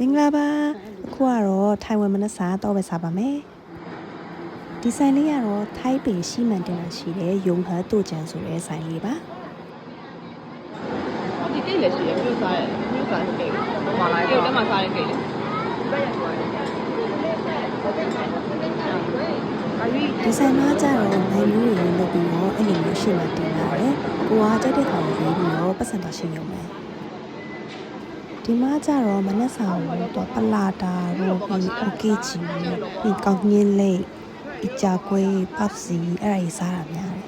မင်္ဂလာပါအခုကတော့ထိုင်ဝမ်မနက်စာတော့ပဲစားပါမယ်ဒီဆိုင်လေးကတော့ထိုင်းပင်ရှိမှန်တင်လာရှိတဲ့ယုံဟတ်တို့ကျန်ဆိုတဲ့ဆိုင်လေးပါဒီကိတ်လည်းရှိရမြို့စားရဲ့မြို့စားကိတ်ဟောလာရုပ်တက်မှာစားတဲ့ကိတ်လေအယူဒီဆိုင်မှာကျတော့နိုင်မျိုးတွေလုပ်ပြီးတော့အဲ့လိုမျိုးရှိမှတင်လာတယ်ကိုကကြိုက်တဲ့ကောင်ကိုရေးပြီးတော့ပတ်စံတော့ရှိရုံပဲ ဒီမှာကြတော့မနက်စာကိုတော့ပလာတာရိုဘီအိုကေချီဒီကောင်းငင်းလေးအချာကွေးပတ်စီအဲ့ဒါကြီးစားတာများတယ်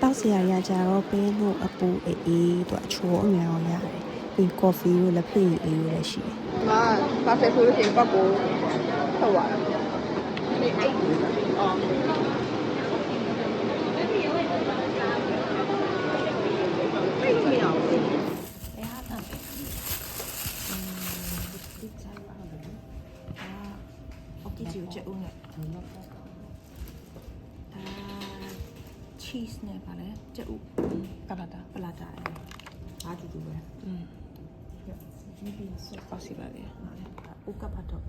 တောက်စရာရကြတော့ဘင်းတို့အပူအေးတို့အချိုးအများအောင်ရတယ်ပြီးကော်ဖီတို့လက်ဖက်ရည်အေးတို့လည်းရှိတယ်။ဒီမှာပါဆယ်ဆိုလို့ရှိရင်ပတ်ကိုထုတ်ရတယ်။ဒီအိတ် ချက်ဦးနဲ့ဒါ cheese နဲ့ပါလေချက်ဦးပလာတာပလာတာဘာတူတူပဲอืม GB sauce possible လေဦးကပတ်တော့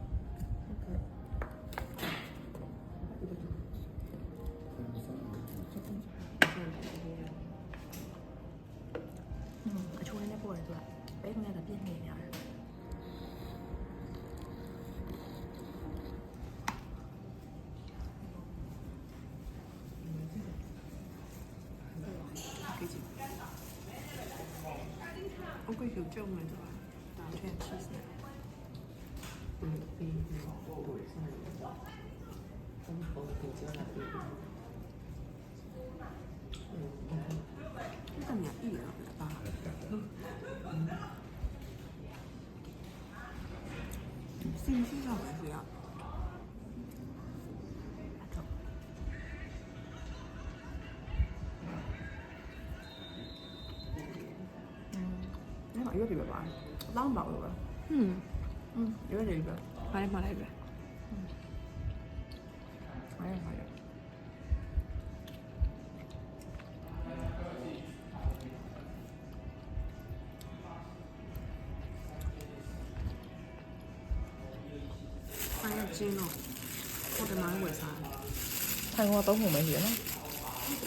အချိုးနဲ့ပေါ်တယ်သူကပဲနဲ့ကပြည့်နေကြတယ် 我贵有这么的吧？打圈 cheese 呢？这两一人吧？信息上还是要。 မှာရွက်တွေပဲပါတယ်အလောင်းပါလို့ပဲဟွန်းอืมရွက်တွေပဲပါတယ်ပါလိုက်ပဲအဲပါရအဲ့ကျင်းတော့ဟိုတမန်ဝယ်စားတယ်ထိုင်ဝါတော့ဘုံမရှိရနော်။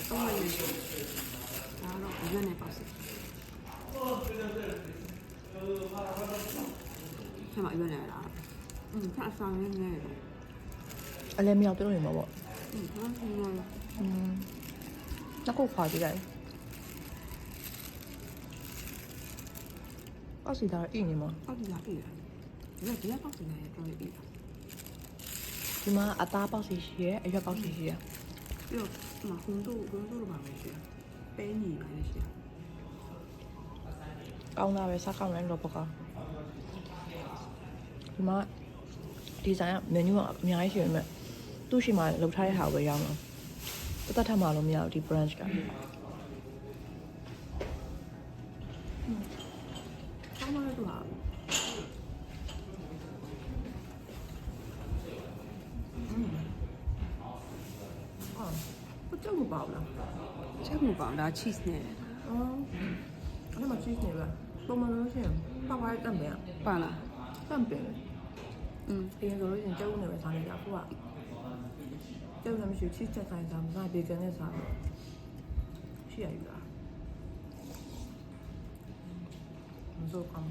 တော့မရဘူး။ဒါတော့ဘယ်နဲ့ပါစေ။ ဆင်မရွံ့နေလားอืมဆက်ဆောင်နေနေတယ်အလဲမရောက်ပြောနေမှာပေါ့อืมဟုတ်ကဲ့อืมနောက်ကိုခွာကြည့်လိုက်အောက်စီသားအိနေမှာအောက်စီသားပြီလားဒီကဒီကအောက်စီသားရဲ့ပြောပြီးပြီလားဒီမှာအသားပေါက်စီရှိရယ်အရွက်ပေါက်စီရှိရယ်ပြီးတော့ဟိုဟွန်တို့ဟွန်တို့လိုပါမယ်ရှိရယ်ပဲညီပါလေရှိရယ် ကောင်းတာပဲစားကောင်းတယ်တော့ပေါ့ကောင်းဒီမှာဒီဇိုင်းက menu ကအများကြီးရှိပေမဲ့သူ့ရှိမှလောက်ထားတဲ့ဟာပဲရောင်းတော့တသက်ထမှလို့မရဘူးဒီ branch ကဆောင်းမလို့ဟာအော်ဘယ်တော့မှပေါ့လားချက်မပေါ့လား cheese နဲ့အော် 那么之前吧，我们都是爸爸干别，ပါလား干别，อืม别个都是在屋里边上的家伙啊，在屋里面学吃吃啥啥，那别跟那啥，是啊，有啊，你说看。